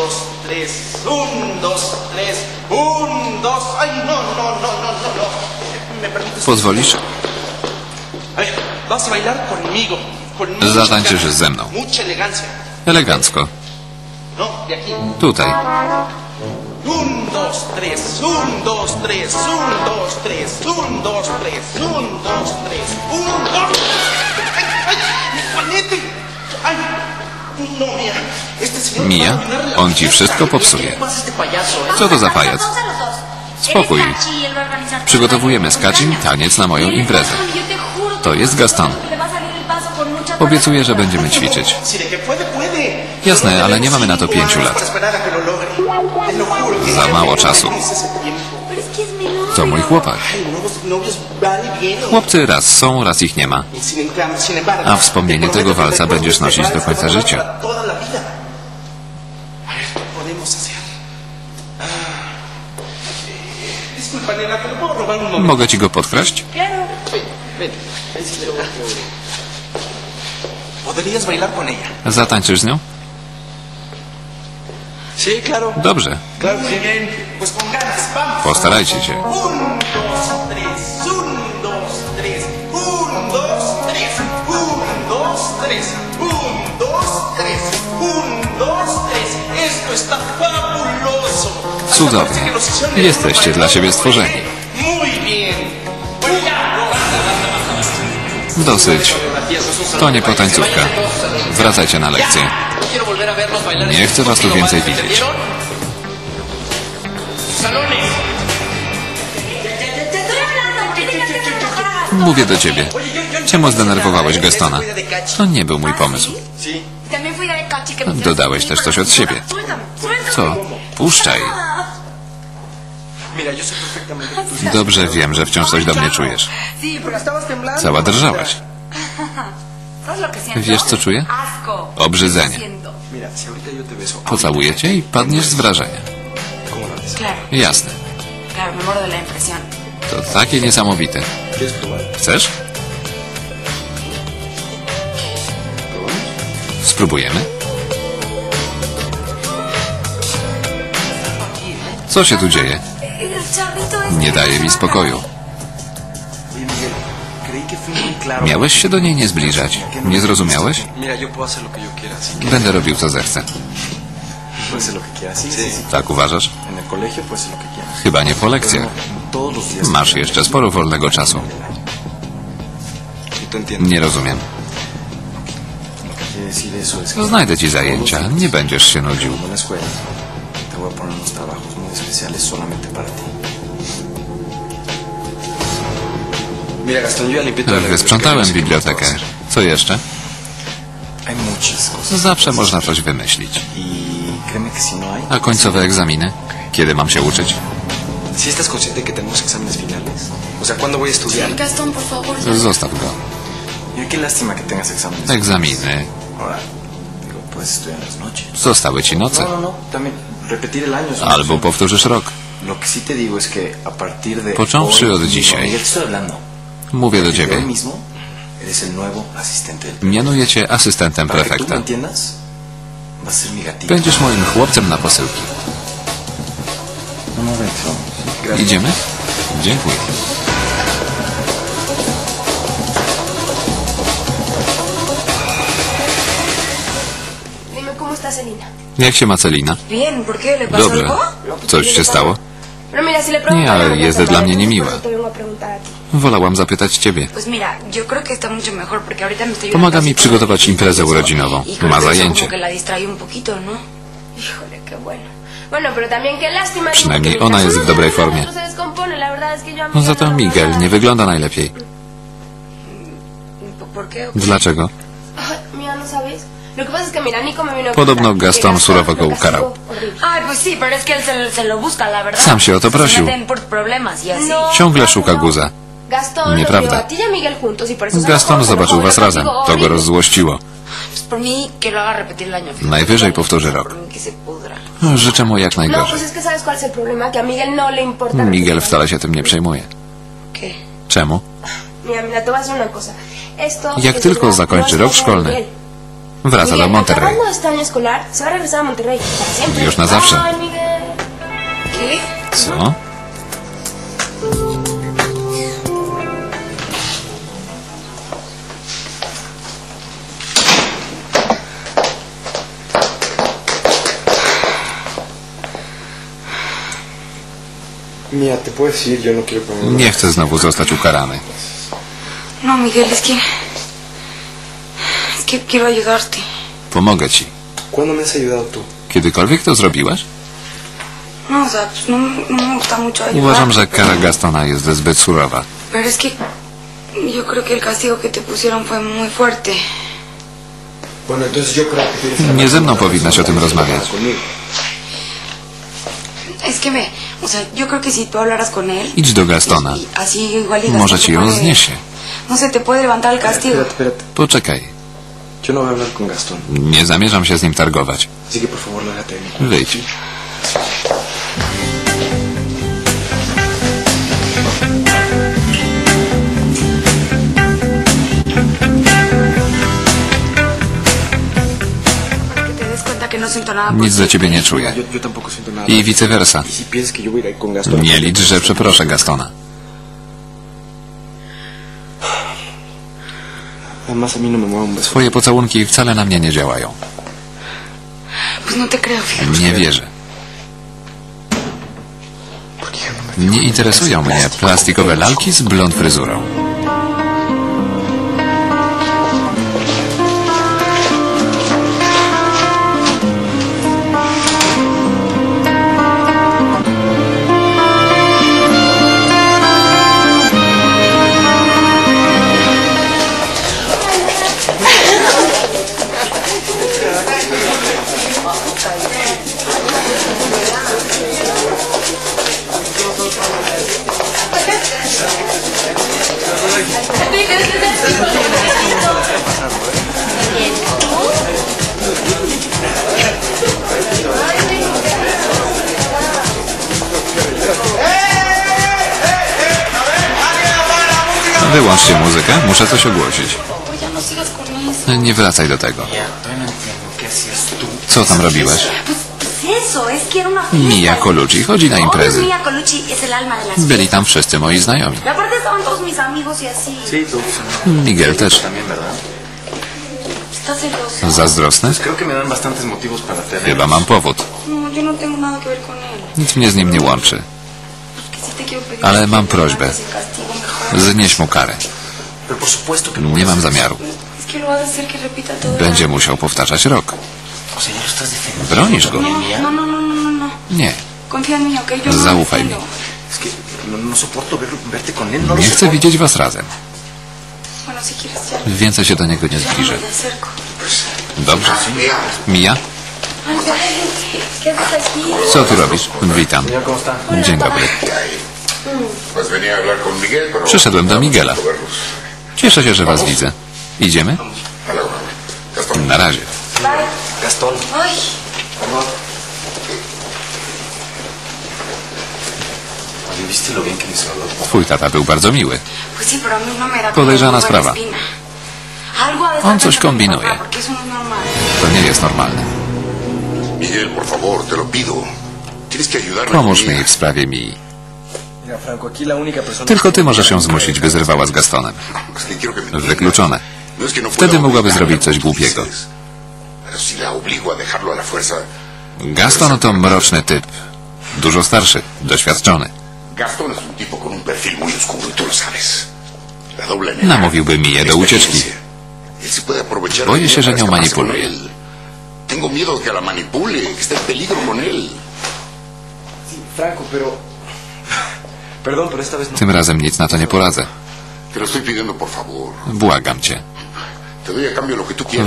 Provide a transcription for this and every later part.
dos, tres, un, dos, tres, un, dos. Ay, no, no, no, no, no, no. ¿Me permites? Pozwolisz? A ver, vas a bailar conmigo. Con Zatańczysz ze mną. Mucha elegancia. Elegancko. No, de aquí. Tutaj. Un, dos, tres, un, dos, tres, un, dos, tres, un, dos, tres, un, dos, tres, un, dos. ¡Ay, Mija, on ci wszystko popsuje. Co to za pajac? Spokój. Przygotowujemy cumpleaños. taniec na moją imprezę. To jest Gaston. Obiecuję, że będziemy ćwiczyć. Jasne, ale nie mamy na to pięciu lat. Za mało czasu. To mój chłopak. Chłopcy raz są, raz ich nie ma. A wspomnienie te tego walca będziesz nosić do końca życia. Mogę ci go podkraść? Zatańczysz z nią? Dobrze. Postarajcie się. Cudownie. Jesteście dla siebie stworzeni. Dosyć. To nie potańcówka. Wracajcie na lekcję. Nie chcę was tu więcej widzieć. Mówię do ciebie. Czemu zdenerwowałeś Gastona? To nie był mój pomysł. Dodałeś też coś od siebie. Co? Puszczaj. Dobrze wiem, że wciąż coś do mnie czujesz. Cała drżałaś. Wiesz, co czuję? Obrzydzenie. Pocałuję cię i padniesz z wrażenia. Jasne. To takie niesamowite. Chcesz? Spróbujemy? Co się tu dzieje? Nie daje mi spokoju. Miałeś się do niej nie zbliżać. Nie zrozumiałeś? Będę robił co zechcę. Tak uważasz? Chyba nie po lekcjach. Masz jeszcze sporo wolnego czasu. Nie rozumiem. Znajdę ci zajęcia. Nie będziesz się nudził. Wysprzątałem bibliotekę. no Co jeszcze? Zawsze można coś wymyślić. A końcowe egzaminy? Kiedy mam się uczyć? Zostaw go. Egzaminy. Zostały ci noce. No, no, no. Albo powtórzysz rok. Począwszy od dzisiaj. Mówię do ciebie. Mianuję cię asystentem prefekta. Będziesz moim chłopcem na posyłki. No, no. Gracias. Idziemy? Dziękuję. Jak się ma Celina? Bien, ¿por qué? ¿Le pasó Dobrze. No, Coś ¿qué się stało? Nie, ale no jest dla mnie ti. Wolałam zapytać ciebie. Pomaga mi przygotować imprezę urodzinową. y Ma zajęcie. ¿no? Lástima. Przynajmniej ona jest w dobrej formie. a No Miguel no nie wygląda najlepiej. ¿Por- ¿Por qué? Dlaczego? Podobno Gastón surowo go ukarał. Sam się o to prosił. y. No, Ciągle claro szuka no. guza. Nieprawda. y y Gaston zobaczył was razem. To go rozzłościło. Najwyżej powtórzy rok. Życzę mu jak No, najgorzej. Miguel no wcale się tym nie przejmuje. Czemu? Jak tylko zakończy no rok szkolny. Miguel. Wraca do Monterrey. acabando este año escolar, se va a regresar a Monterrey. Para siempre. Już na zawsze. Ay, Miguel. ¿Qué? Co? Mira, te puedes ir, yo no quiero poner... Nie chcę znowu zostać ukarany. No, Miguel, es que... Que quiero ayudarte. Pomogę ci. ¿Cuándo me has ayudado tú? Kiedykolwiek to zrobiłaś? No, o sea, pues no, no me gusta mucho ayudar. Uważam, że kara Gastona jest zbyt surowa. Pero es que yo creo que el castigo que te pusieron fue muy fuerte. Bueno, entonces yo creo que tienes que Nie ze mną powinnaś o tym rozmawiać. conmigo. Es que me... O sea, yo creo que si tú hablaras con él... Idź do Gastona. y- y así igual y Gastón Może se ci ją puede- zniesie. No sé, te puede levantar el castigo. Espérate, espérate. Poczekaj. Nie zamierzam się z nim targować. Wyjdź. No Nic do ciebie nie czuję. I vice versa. Y. Nie licz, że przeproszę Gastona. Además, a mí no me mueve un beso. Twoje pocałunki wcale na mnie nie działają. Nie wierzę. Nie interesują mnie plastikowe lalki z blond fryzurą. Wyłączcie muzykę, muszę coś ogłosić. No. Nie wracaj do tego. Co tam robiłeś? Mia Colucci chodzi na imprezy. Byli tam wszyscy moi znajomi. Miguel też. Zazdrosny? Chyba mam powód. Nic mnie z nim nie łączy. Ale mam prośbę. Znieś mu karę. No Nie mam zamiaru. Będzie musiał powtarzać rok. Bronisz go. No, no, no, no, no, no. Nie. Zaufaj mi. Nie chcę widzieć was razem. Więcej się do niego nie zbliżę. Dobrze. Mija? Co tu robisz? Witam. Dzień dobry. Przyszedłem do Miguela. Cieszę się, że was widzę. Idziemy? Na razie. Gastón. Ay, Perdón. Oye, ¿viste lo bien que me saludó? Twój tata był bardzo miły. Podejrzana sprawa. On coś mi kombinuje. To nie jest normalne. Miguel, por favor, te lo pido. Tienes que ayudarme. Pomóż mi w sprawie Mii. Tylko ty możesz ją zmusić, by zerwała z Gastonem. Wykluczone. Wtedy mogłaby zrobić coś głupiego. Gaston to mroczny typ. Dużo starszy, doświadczony. Y Namówiłby Miję do ucieczki. Boję się, że nią manipuluje. Tengo miedo que la manipule, que esté en peligro con él. Sí, Franco, pero... Perdón, pero esta vez no. Tym razem nic na to nie poradzę. Błagam cię.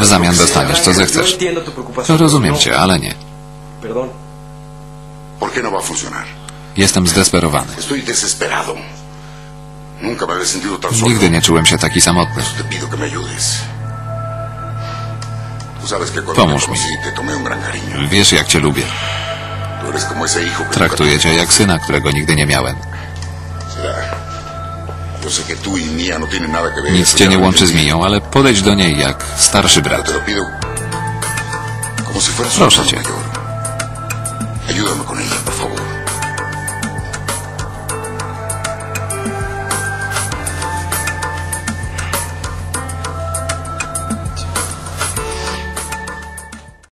W zamian dostaniesz, co zechcesz. Rozumiem No, cię, ale nie. Perdón. ¿Por qué no? Jestem zdesperowany. Nigdy nie czułem się taki samotny. Pomóż mi. Wiesz, jak cię lubię. Traktuję cię jak syna, którego nigdy nie miałem. Nic cię nie łączy z Miją, ale podejdź do niej jak starszy brat. Proszę cię.